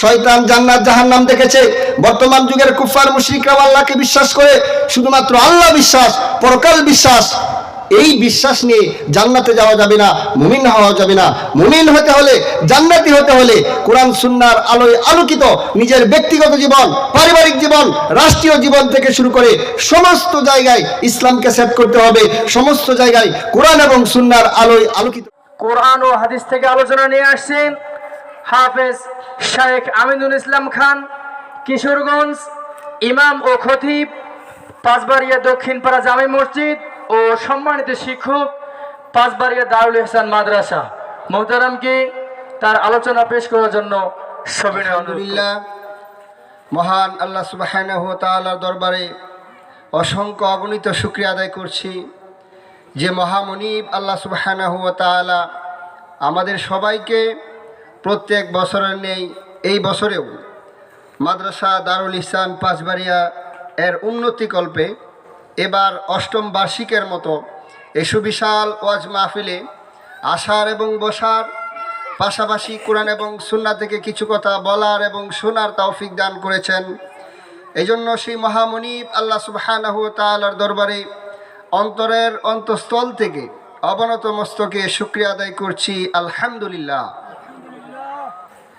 শয়তান জান্নাত জাহান্নাম দেখেছে। বর্তমান যুগের কুফার মুশরিকরা আল্লাহকে বিশ্বাস করে, শুধুমাত্র আল্লাহ বিশ্বাস, পরকাল বিশ্বাস। এই বিশ্বাস নিয়ে জান্নাতে যাওয়া যাবে না, মুমিন হওয়া যাবে না। মুমিন হতে হলে, জান্নাতি হতে হলে কোরআন সুন্নার আলোয় আলোকিত নিজের ব্যক্তিগত জীবন, পারিবারিক জীবন, রাষ্ট্রীয় জীবন থেকে শুরু করে সমস্ত জায়গায় ইসলামকে সেট করতে হবে। সমস্ত জায়গায় কোরআন এবং সুন্নার আলোয় আলোকিত। কোরআন ও হাদিস থেকে আলোচনা নিয়ে আসছেন। হাফেজ শেখ আমিনুল ইসলাম খান, কিশোরগঞ্জ, ইমাম ও খতিব, পাঁচবাড়িয়া দক্ষিণপাড়া জামে মসজিদ ও সম্মানিত শিক্ষক, পাঁচবাড়িয়া দারুল ইহসান মাদ্রাসা। মোহতারামকে তার আলোচনা পেশ করার জন্য সবিনয় মহান আল্লাহ তাআলার দরবারে অসংখ্য অগণিত শুক্রিয়া আদায় করছি যে মহামনিব আল্লাহ তাআলা আমাদের সবাইকে প্রত্যেক বছরের নেই, এই বছরেও মাদ্রাসা দারুল ইসলাম পাঁচবাড়িয়া এর উন্নতিকল্পে এবার অষ্টম বার্ষিকের মতো এই সুবিশাল ওয়াজ মাহফিলে আসার এবং বসার পাশাপাশি কোরআন এবং সুন্না থেকে কিছু কথা বলার এবং শোনার তৌফিক দান করেছেন। এই জন্য সেই মহামনিব আল্লাহ তাআলার দরবারে অন্তরের অন্তঃস্থল থেকে অবনত মস্তকে শুক্রিয়া আদায় করছি। আলহামদুলিল্লাহ।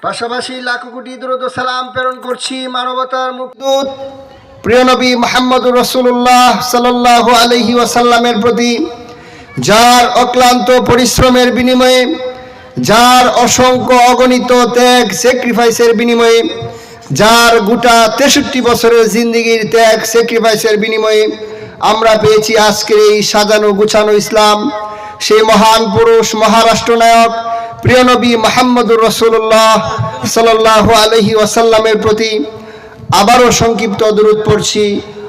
পাশাপাশি লাখো কোটি দ্রুত সালাম প্রেরণ করছি মানবতার মুক্তদূত প্রিয় নবী মোহাম্মদুর রসুল্লাহ সাল্লাহ আলহি ওয়াসাল্লামের প্রতি, যার অক্লান্ত পরিশ্রমের বিনিময়ে, যার অসংখ্য অগণিত ত্যাগ স্যাক্রিফাইসের বিনিময়ে, যার গোটা তেষট্টি বছরের জিন্দিগির ত্যাগ স্যাক্রিফাইসের বিনিময়ে আমরা পেয়েছি আজকের এই সাজানো গুছানো ইসলাম। সেই মহান পুরুষ, মহারাষ্ট্রনায়ক প্রিয় নবী মোহাম্মদুর রসুল্লাহ সাল্লাহ আলহি ওয়াসাল্লামের প্রতি আবারও সংক্ষিপ্ত দূরত পড়ছি।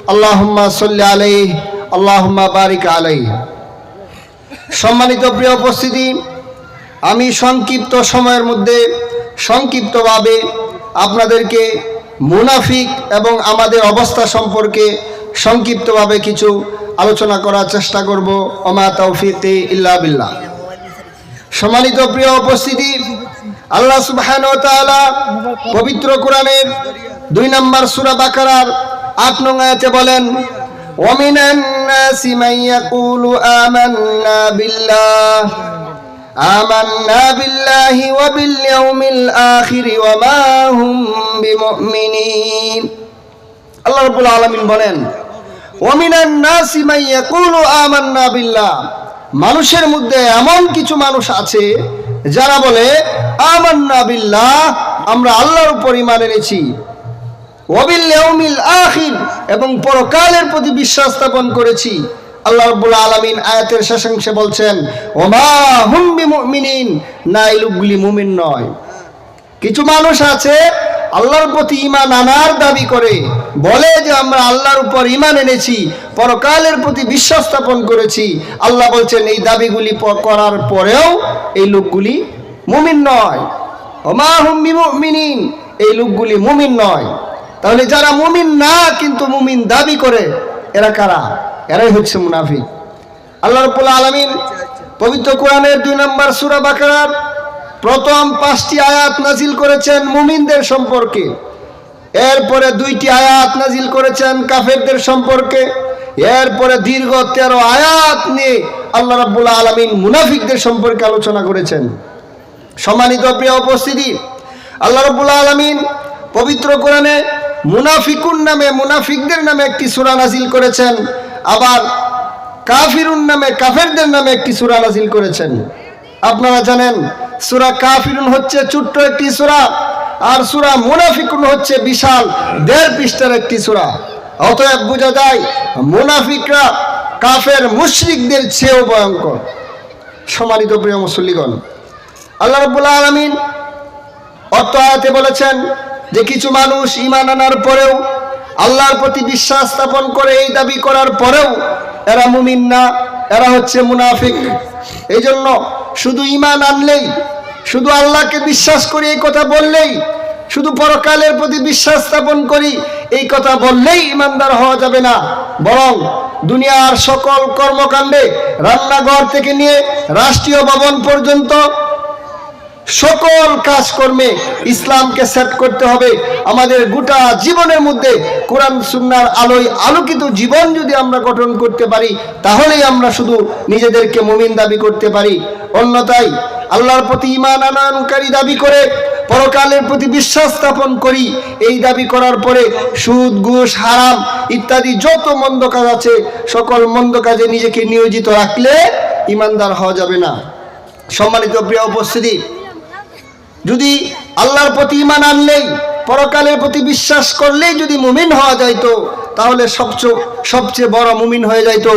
আল্লাহুম্মা সাল্লি আলাইহি, আল্লাহুম্মা বারিক আলাইহি। সম্মানিত প্রিয় উপস্থিতি, আমি সংক্ষিপ্ত সময়ের মধ্যে সংক্ষিপ্তভাবে আপনাদেরকে মুনাফিক এবং আমাদের অবস্থা সম্পর্কে সংক্ষিপ্তভাবে কিছু আলোচনা করার চেষ্টা করব। ওমা তৌফিকে ইল্লা বিল্লাহ। সম্মানিত প্রিয় উপস্থিতি আল্লাহ সুবহান ও তাআলা পবিত্র কোরআনের দুই নম্বর সূরা বাকারার আট নং আয়াতে বলেন ومن الناس من يقول آمنا بالله آمنا بالله وباليوم الآخر وما هم بمؤمنين আল্লাহ রাব্বুল আলামিন বলেন ওমিনান নাসি মান ইয়াকুলু আমান্না বিল্লাহ মানুষের মধ্যে এমন কিছু মানুষ আছে যারা বলে, আমান্না আমরা আল্লাহর উপর ঈমান এনেছি। এবং পরকালের প্রতি বিশ্বাস স্থাপন করেছি। আল্লাহ রাব্বুল আলামিন আয়াতের শেষাংশে বলছেন, ওমা হুম বিমুমিনিন, না এই লোকগুলি মুমিন নয়। কিছু মানুষ আছে আল্লাহর প্রতি ইমান আনার দাবি করে, বলে যে আমরা আল্লাহর উপর ইমান এনেছি, পরকালের প্রতি বিশ্বাস স্থাপন করেছি। আল্লাহ বলছেন, এই দাবিগুলি করার পরেও এই লোকগুলি মুমিন নয়। এই লোকগুলি মুমিন নয়। তাহলে যারা মুমিন না, কিন্তু মুমিন দাবি করে, এরা কারা? এরাই হচ্ছে মুনাফিক। আল্লাহ রব্বুল আলামিন পবিত্র কোরআনের দুই নম্বর সূরা বাকারার প্রথম পাঁচটি আয়াত নাজিল করেছেন মুমিনদের সম্পর্কে। এরপরে দুইটি আয়াত নাজিল করেছেন কাফেরদের সম্পর্কে। এরপরে দীর্ঘ তেরো আয়াত নিয়ে আল্লাহ রাব্বুল আলামিন মুনাফিকদের সম্পর্কে আলোচনা করেছেন। সম্মানিত প্রিয় উপস্থিতি, আল্লাহ রাব্বুল আলামিন পবিত্র কোরআনে মুনাফিকুন নামে, মুনাফিকদের নামে একটি সূরা নাজিল করেছেন। আবার কাফিরুন নামে, কাফেরদের নামে একটি সূরা নাজিল করেছেন। আপনারা জানেন, সুরা কাফিরুন হচ্ছে ছোট্ট একটি সুরা, আর সুরা মুনাফিকুন হচ্ছে বিশাল, দেড় পৃষ্ঠার একটি সুরা। অতএব বোঝা যায়, মুনাফিকরা কাফের মুশরিকদের চেয়েও ভয়ঙ্কর। সম্মানিত প্রিয় মুসল্লিগণ, আল্লাহ রাব্বুল আলামিন অর্থ আয়াতে বলেছেন যে কিছু মানুষ ইমান আনার পরেও, আল্লাহর প্রতি বিশ্বাস স্থাপন করে এই দাবি করার পরেও এরা মুমিন না, এরা হচ্ছে মুনাফিক। এই জন্য শুধু ইমান আনলেই, শুধু আল্লাহকে বিশ্বাস করি এই কথা বললেই, শুধু পরকালের প্রতি বিশ্বাস স্থাপন করি, এই কথা বললেই ইমানদার হওয়া যাবে না। বরং দুনিয়ার সকল কর্মকাণ্ডে রান্নাঘর থেকে নিয়ে রাষ্ট্রীয় ভবন পর্যন্ত সকল কাজকর্মে ইসলামকে সেট করতে হবে। আমাদের গোটা জীবনের মধ্যে কোরআন সুন্নার আলোয় আলোকিত জীবন যদি আমরা গঠন করতে পারি, তাহলেই আমরা শুধু নিজেদেরকে মুমিন দাবি করতে পারি। অন্যথায় আল্লাহর প্রতি ইমান আনয়নকারী দাবি করে পরকালের প্রতি বিশ্বাস স্থাপন করি। এই দাবি করার পরে সুদ, ঘুষ, হারাম ইত্যাদি যত মন্দ কাজ আছে, সকল মন্দ কাজে নিজেকে নিয়োজিত রাখলে ইমানদার হওয়া যাবে না। সম্মানিত প্রিয় উপস্থিতি যদি আল্লাহর প্রতি ইমান আনলেই, পরকালের প্রতি বিশ্বাস করলেই যদি মুমিন হওয়া যাইত, তাহলে সবচেয়ে সবচেয়ে বড় মুমিন হয়ে যাইত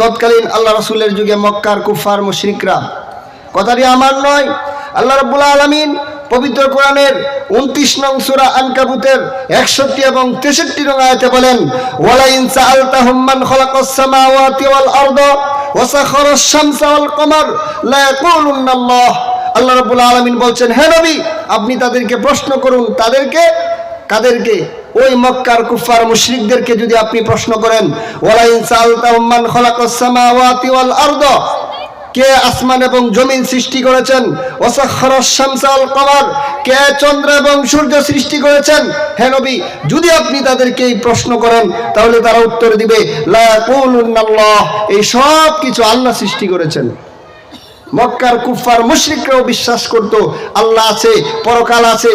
তৎকালীন আল্লাহ রসুলের যুগে মক্কার কুফার মুশরিকরা। কথাটি আমার নয়, আল্লাহ রব্বুল আলমিন পবিত্র কোরআনের উনত্রিশ নং সুরা আনকাবুতের একষট্টি এবং তেষট্টি নং আয়াতে বলেন, ওয়ালাইন সাআলতাহুম মান খালাকাস সামাওয়াতি ওয়াল আরদ শামসা ওয়াল কমার লা আল্লাহ রাব্বুল আলামিন বলছেন, হে নবী, আপনি তাদেরকে প্রশ্ন করুন। তাদেরকে, কাদেরকে? ওই মক্কার কুফার মুশরিকদেরকে যদি আপনি প্রশ্ন করেন, ওয়ালাইন সাআলতাহুম মান খালাকাস কে আসমান এবং জমিন সৃষ্টি করেছেন? কে চন্দ্র এবং সূর্য সৃষ্টি করেছেন? হে নবী, যদি আপনি তাদেরকে এই প্রশ্ন করেন, তাহলে তারা উত্তর দিবে এই সব কিছু আল্লাহ সৃষ্টি করেছেন। মক্কার কুফার মুশ্রিকরাও বিশ্বাস করত, আল্লাহ আছে, পরকাল আছে।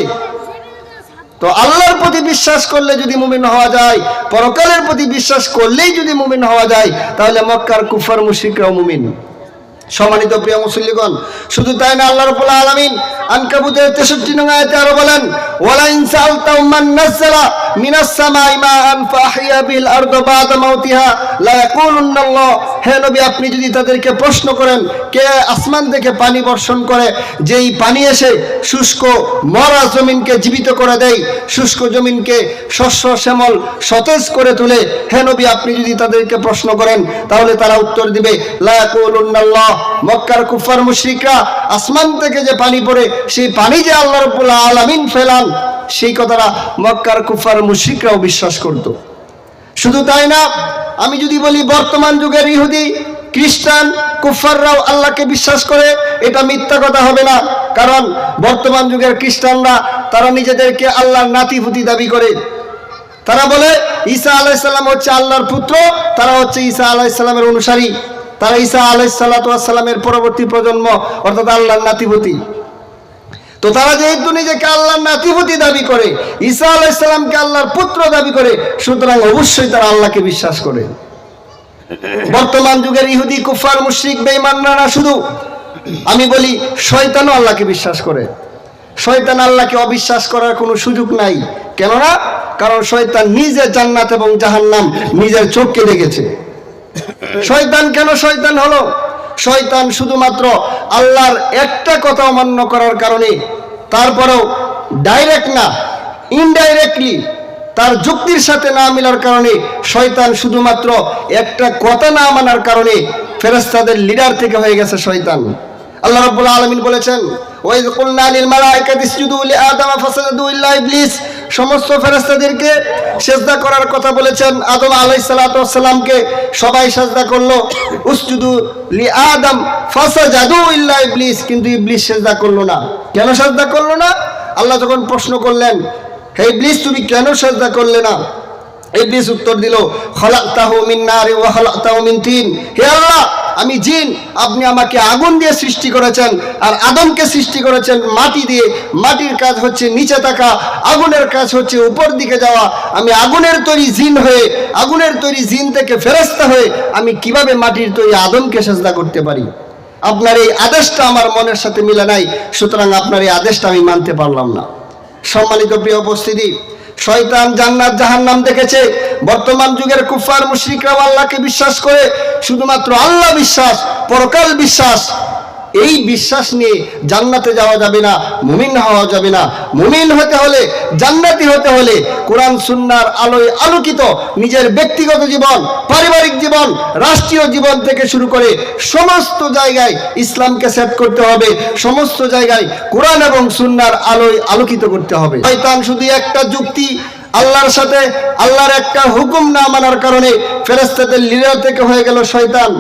তো আল্লাহর প্রতি বিশ্বাস করলে যদি মুমিন হওয়া যায়, পরকালের প্রতি বিশ্বাস করলেই যদি মুমিন হওয়া যায়, তাহলে মক্কার কুফার মুশ্রিকরাও মুমিন। সম্মানিত প্রিয় মুসল্লিগণ, শুধু তাই না, আল্লাহ রবুল্লাহ আলামিন আনকাবুতের 63 নং আয়াতে আরও বলেন ওয়ালা ইন সাআলতাহুম মান নাযালা মিনাস সামাই মাআন ফাহিয়া বিল আরদ বাদা মাউতিহা লা ইয়াকুলুন্না আল্লাহ হে নবী, আপনি যদি তাদেরকে প্রশ্ন করেন, কে আসমান থেকে পানি বর্ষণ করে, যেই পানি এসে শুষ্ক মরা জমিনকে জীবিত করে দেয়, শুষ্ক জমিনকে শস্য, শ্যামল, সতেজ করে তুলে, হে নবী, আপনি যদি তাদেরকে প্রশ্ন করেন, তাহলে তারা উত্তর দিবে, লা ইয়াকুলুন্নাল্লাহ। মক্কার কুফার মুশরিকরা আসমান থেকে যে পানি পড়ে, সেই পানি যে আল্লাহ রাব্বুল আলামিন ফেলান, সেই কথাটা মক্কার কুফার মুশরিকরাও বিশ্বাস করত। শুধু তাই না, আমি যদি বলি বর্তমান যুগের ইহুদি, খ্রিস্টান, কুফাররাও আল্লাহকে বিশ্বাস করে, এটা মিথ্যা কথা হবে না। কারণ বর্তমান যুগের খ্রিস্টানরা, তারা নিজেদেরকে আল্লাহর নাতিভূতি দাবি করে। তারা বলে, ঈসা আলাইসাল্লাম হচ্ছে আল্লাহর পুত্র, তারা হচ্ছে ঈসা আলাইসাল্লামের অনুসারী। তারা ঈসা আলাইসাল্লামের পরবর্তী প্রজন্ম, অর্থাৎ আল্লাহর নাতিপুতি। তো তারা যেহেতু নিজেকে আল্লাহর নাতিপতি দাবি করে, ঈসা আলাইসাল্লামকে আল্লাহর পুত্র দাবি করে, সুতরাং অবশ্যই তারা আল্লাহকে বিশ্বাস করে। বর্তমান যুগের ইহুদি কুফার মুশরিক বেঈমানরা না শুধু, আমি বলি, শয়তানও আল্লাহকে বিশ্বাস করে। শয়তান আল্লাহকে অবিশ্বাস করার কোনো সুযোগ নাই। কেননা? কারণ শয়তান নিজে জান্নাত এবং জাহান্নাম নিজের চোখকে দেখেছে। শয়তান কেন শয়তান হলো? শয়তান শুধুমাত্র আল্লাহর একটা কথা অমান্য করার কারণে, তারপরেও ডাইরেক্ট না ইনডাইরেক্টলি তার যুক্তির সাথে না মিলার কারণে শয়তান শুধুমাত্র একটা কথা না মানার কারণে ফেরেস্তাদের লিডার থেকে হয়ে গেছে শয়তান। আল্লাহ রাব্বুল আলামিন বলেছেন ওয়াইজ কুলনা লিল মালাইকাতি ইসজুদু লি আদম ফাসাজদু ইল্লা ইবলিস। সমস্ত ফেরেশতাদেরকে সেজদা করার কথা বলেছেন। আদম আলাইহিস সালাতু সালামকে সবাই সেজদা করল। উসজুদু লি আদম ফাসাজাদু ইল্লা ইবলিস, কিন্তু ইবলিস সেজদা করল না। কেন সেজদা করল না? আল্লাহ যখন প্রশ্ন করলেন, হে ইবলিস, তুমি কেন সেজদা করলে না? ইবলিস উত্তর দিল, খলাকতাহু মিন নারি ওয়া মিন তিন। হে আল্লাহ আমি জিন, আপনি আমাকে আগুন দিয়ে সৃষ্টি করেছেন আর আদমকে সৃষ্টি করেছেন মাটি দিয়ে। মাটির কাজ হচ্ছে নিচে থাকা, আগুনের কাজ হচ্ছে উপর দিকে যাওয়া। আমি আগুনের তৈরি জিন হয়ে, আগুনের তৈরি জিন থেকে ফেরস্তা হয়ে আমি কীভাবে মাটির তৈরি আদমকে সেজদা করতে পারি? আপনার এই আদেশটা আমার মনের সাথে মিলে নাই, সুতরাং আপনার এই আদেশটা আমি মানতে পারলাম না। সম্মানিত প্রিয় উপস্থিতি শয়তান জান্নাত জাহান্নাম দেখেছে। বর্তমান যুগের কুফার মুশরিকরাও আল্লাহকে বিশ্বাস করে, শুধুমাত্র আল্লাহ বিশ্বাস, পরকাল বিশ্বাস। এই বিশ্বাস নিয়ে জান্নাতে যাওয়া যাবে না, মুমিন হওয়া যাবে না। মুমিন হতে হলে, জান্নাতি হতে হলে কোরআন সুন্নার আলোয় আলোকিত নিজের ব্যক্তিগত জীবন, পারিবারিক জীবন, রাষ্ট্রীয় জীবন থেকে শুরু করে সমস্ত জায়গায় ইসলামকে সেট করতে হবে। সমস্ত জায়গায় কোরআন এবং সুন্নার আলোয় আলোকিত করতে হবে। শয়তান শুধু একটা যুক্তি, আল্লাহর সাথে, আল্লাহর একটা হুকুম না মানার কারণে ফেরেস্তাদের লিডার থেকে হয়ে গেল শয়তান।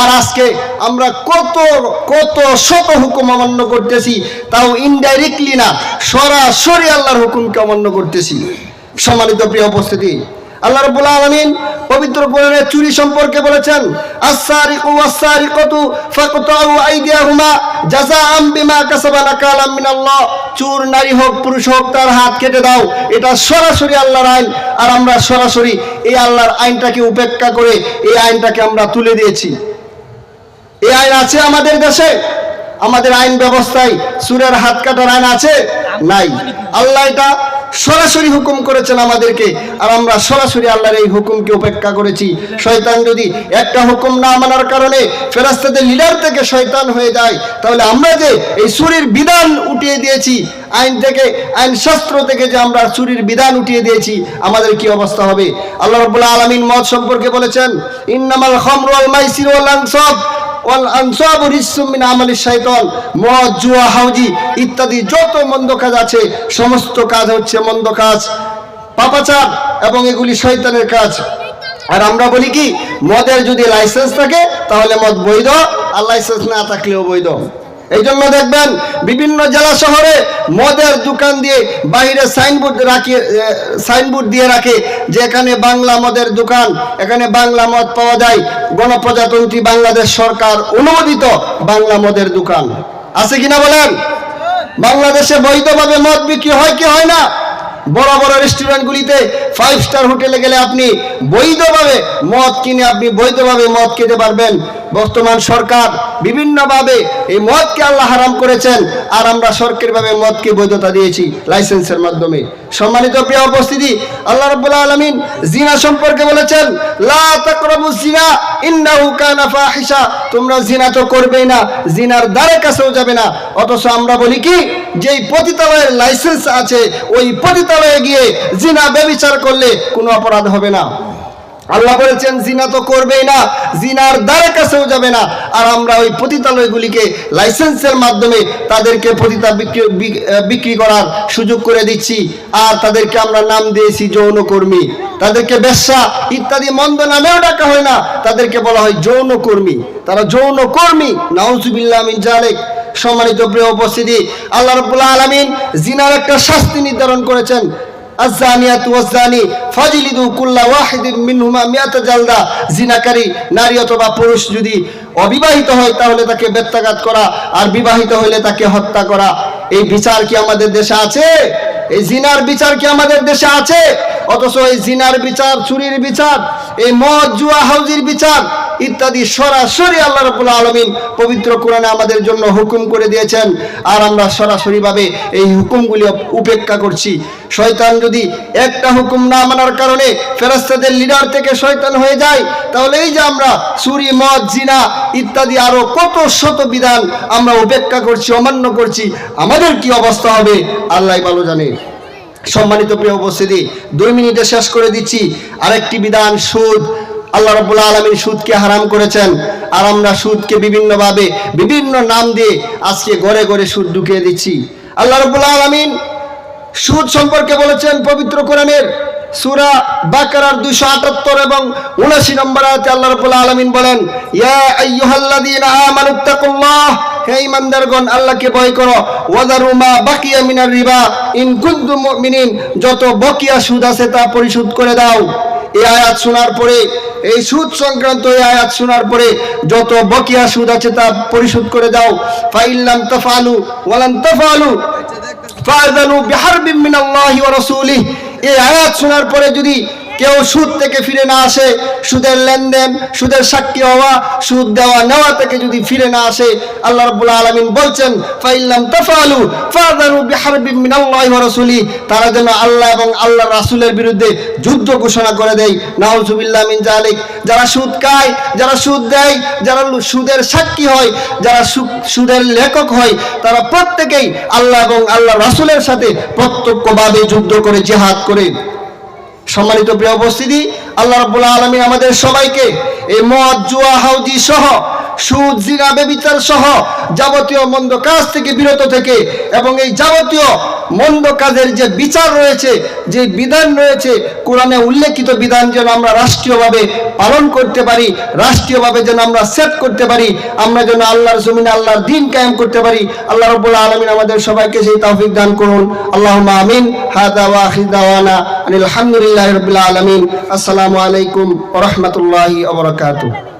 আর আজকে আমরা কত কত শত হুকুম অমান্য করতেছি, তাও ইনডাইরেক্টলি না, সরাসরি আল্লাহর হুকুমকে অমান্য করতেছি। সম্মানিত প্রিয় উপস্থিতি, আল্লাহ রাব্বুল আলামিন পবিত্র কোরআনে চুরি সম্পর্কে বলেছেন, আস-সারিকু ওয়াস-সারিকাতু ফাকতাউ আইদিয়াহুমা জাযাআম বিমা কাসাবা নাকালাম চোর, নারী হোক, পুরুষ হোক, তার হাত কেটে দাও, এটা সরাসরি আল্লাহর আইন। আর আমরা সরাসরি এই আল্লাহর আইনটাকে উপেক্ষা করে এই আইনটাকে আমরা তুলে দিয়েছি। এই আইন আছে আমাদের দেশে? আমাদের আইন ব্যবস্থায় সুরের হাত কাটার আইন আছে? নাই। আল্লাহ এটা সরাসরি হুকুম করেছেন আমাদেরকে, আর আমরা সরাসরি আল্লাহর এই হুকুমকে উপেক্ষা করেছি। শয়তান যদি একটা হুকুম না মানার কারণে ফেরাস্তাদের লিডার থেকে শয়তান হয়ে যায়, তাহলে আমরা যে এই সুরের বিধান উঠিয়ে দিয়েছি, আইন থেকে, আইন শাস্ত্র থেকে যে আমরা চুরির বিধান উঠিয়ে দিয়েছি, আমাদের কি অবস্থা হবে? আল্লাহ রাব্বুল আলামিন মদ সম্পর্কে বলেছেন, ইন্নামাল খামরু ওয়াল মাইসির আনসাব। ওয়াল আনসাবু রিসসুম মিন আমালিশ মদ, জুয়া, হাউজি ইত্যাদি যত মন্দ কাজ আছে, সমস্ত কাজ হচ্ছে মন্দ কাজ। পাপাচার এবং এগুলি শৈতানের কাজ। আর আমরা বলি কি, মদের যদি লাইসেন্স থাকে, তাহলে মদ বৈধ, আর লাইসেন্স না থাকলেও বৈধ। এই জন্য দেখবেন বিভিন্ন জেলা শহরে মদের দোকান দিয়ে বাইরে সাইনবোর্ড রাখিয়ে সাইনবোর্ড দিয়ে রাখে যে এখানে বাংলা মদের দোকান, এখানে বাংলা মদ পাওয়া যায়। গণপ্রজাতন্ত্রী বাংলাদেশ সরকার অনুমোদিত বাংলা মদের দোকান। আছে কিনা বলেন? বাংলাদেশে বৈধভাবে মদ বিক্রি হয় কি হয় না? বড় বড় রেস্টুরেন্টগুলিতে ফাইভ স্টার হোটেলে গেলে আপনি বৈধভাবে মদ কিনে আপনি বৈধভাবে মদ খেতে পারবেন। বর্তমান সরকার বিভিন্নভাবে এই মদকে আল্লাহ হারাম করেছেন আর আমরা সরকারিভাবে মদকে বৈধতা দিয়েছি লাইসেন্সের মাধ্যমে। সম্মানিত প্রিয় উপস্থিতি, আল্লাহ রাব্বুল আলামিন জিনা সম্পর্কে বলেছেন, লা তোমরা জিনা তো করবেই না, জিনার দ্বারে কাছেও যাবে না। অথচ আমরা বলি কি, যেই পতিতালয়ের লাইসেন্স আছে, ওই পতিতালয়ে গিয়ে জিনা ব্যভিচার করলে কোনো অপরাধ হবে না। আল্লাহ বলেছেন, জিনা তো করবেই না, জিনার দ্বারে কাছেও যাবে না। আর আমরা ওই পতিতালয়গুলিকে লাইসেন্সের মাধ্যমে তাদেরকে পতিতা বিক্রি করার সুযোগ করে দিচ্ছি। আর তাদেরকে আমরা নাম দিয়েছি যৌনকর্মী। তাদেরকে বেশ্যা ইত্যাদি মন্দ নামেও ডাকা হয় না। তাদেরকে বলা হয় যৌনকর্মী। তারা যৌনকর্মী। নাউজুবিল্লাহ মিন জালেক। সম্মানিত প্রিয় উপস্থিতি, আল্লাহ রাব্বুল আলামিন জিনার একটা শাস্তি নির্ধারণ করেছেন। অবিবাহিত হয়, তাহলে তাকে করা, আর বিবাহিত তাকে হত্যা করা। এই বিচার কি আমাদের দেশে আছে? এই জিনার বিচার কি আমাদের দেশে আছে? অথচ এই জিনার বিচার, চুরির বিচার, এই মদ, জুয়া, হাউজির বিচার ইত্যাদি সরাসরি আল্লাহ রাব্বুল আলমিন পবিত্র কোরআনে আমাদের জন্য হুকুম করে দিয়েছেন। আর আমরা সরাসরিভাবে এই হুকুমগুলি উপেক্ষা করছি। শয়তান যদি একটা হুকুম না মানার কারণে ফেরেশতাদের লিডার থেকে শয়তান হয়ে যায়, তাহলে এই যে আমরা চুরি মদ, জিনা ইত্যাদি আরও কত শত বিধান আমরা উপেক্ষা করছি, অমান্য করছি, আমাদের কি অবস্থা হবে? আল্লাহ ভালো জানে। সম্মানিত প্রিয় উপস্থিতি, দুই মিনিটে শেষ করে দিচ্ছি। আরেকটি বিধান, সুদ। আল্লাহ রাব্বুল আলামিন সুদকে হারাম করেছেন। আর আমরা সুদকে বিভিন্নভাবে, বিভিন্ন নাম দিয়ে আজকে ঘরে ঘরে সুদ ঢুকিয়ে দিচ্ছি। আল্লাহ রাব্বুল আলামিন সুদ সম্পর্কে বলেছেন পবিত্র কোরআনের সূরা বাকারার 278 এবং 79 নম্বর আয়াতে আল্লাহ রাব্বুল আলামিন বলেন, ইয়া আইয়ুহাল্লাযীনা আমানুত্তাকুল্লাহ হে ইমানদারগণ আল্লাহকে ভয় করো। ওয়াদারু মা বাকিয়া মিনার রিবা ইন কুনতুম মুমিনিন যত বকিয়া সুদ আছে তা পরিশোধ করে দাও। এই আয়াত শোনার পরে, এই সুদ সংক্রান্ত এই আয়াত শোনার পরে যত বকিয়া সুদ আছে তা পরিশোধ করে দাও। ফাইল্লাম তাফালু ওয়ালান তাফালু ফাযানু বিহারবিন মিনাল্লাহি ওয়া রাসূলিহি। এই আয়াত শোনার পরে যদি কেউ সুদ থেকে ফিরে না আসে, সুদের লেনদেন, সুদের সাক্ষী হওয়া, সুদ দেওয়া, নেওয়া থেকে যদি ফিরে না আসে, আল্লাহ রাব্বুল আলামিন বলছেন তারা যেন আল্লাহ এবং আল্লাহর রাসূলের বিরুদ্ধে যুদ্ধ ঘোষণা করে দেয়। নাউজুবিল্লাহ মিন জালিক যারা সুদ খায়, যারা সুদ দেয়, যারা সুদের সাক্ষী হয়, যারা সুদের লেখক হয়, তারা প্রত্যেকেই আল্লাহ এবং আল্লাহ রাসূলের সাথে প্রত্যক্ষভাবে যুদ্ধ করে, জিহাদ করে। সম্মানিত প্রিয় উপস্থিতি আল্লাহ রাব্বুল আলামিন আমাদের সবাইকে এই মদ জুয়া হাউজি সহ সুদ, জিনা, বেবিচার সহ যাবতীয় মন্দ কাজ থেকে বিরত থেকে এবং এই যাবতীয় মন্দ কাজের যে বিচার রয়েছে, যে বিধান রয়েছে, কোরআনে উল্লেখিত বিধান যেন আমরা রাষ্ট্রীয়ভাবে পালন করতে পারি, রাষ্ট্রীয়ভাবে যেন আমরা সেট করতে পারি, আমরা যেন আল্লাহর জমিনে আল্লাহর দিন কায়েম করতে পারি। আল্লাহ রব্বুল আলমিন আমাদের সবাইকে সেই তৌফিক দান করুন। আল্লাহ আমিন। হাদা ওয়া আখির দাওয়ানা আনিল হামদুলিল্লাহি রাব্বিল আলামিন। আসসালামু আলাইকুম রাহমাতুল্লাহি ওয়া বারাকাতুহু।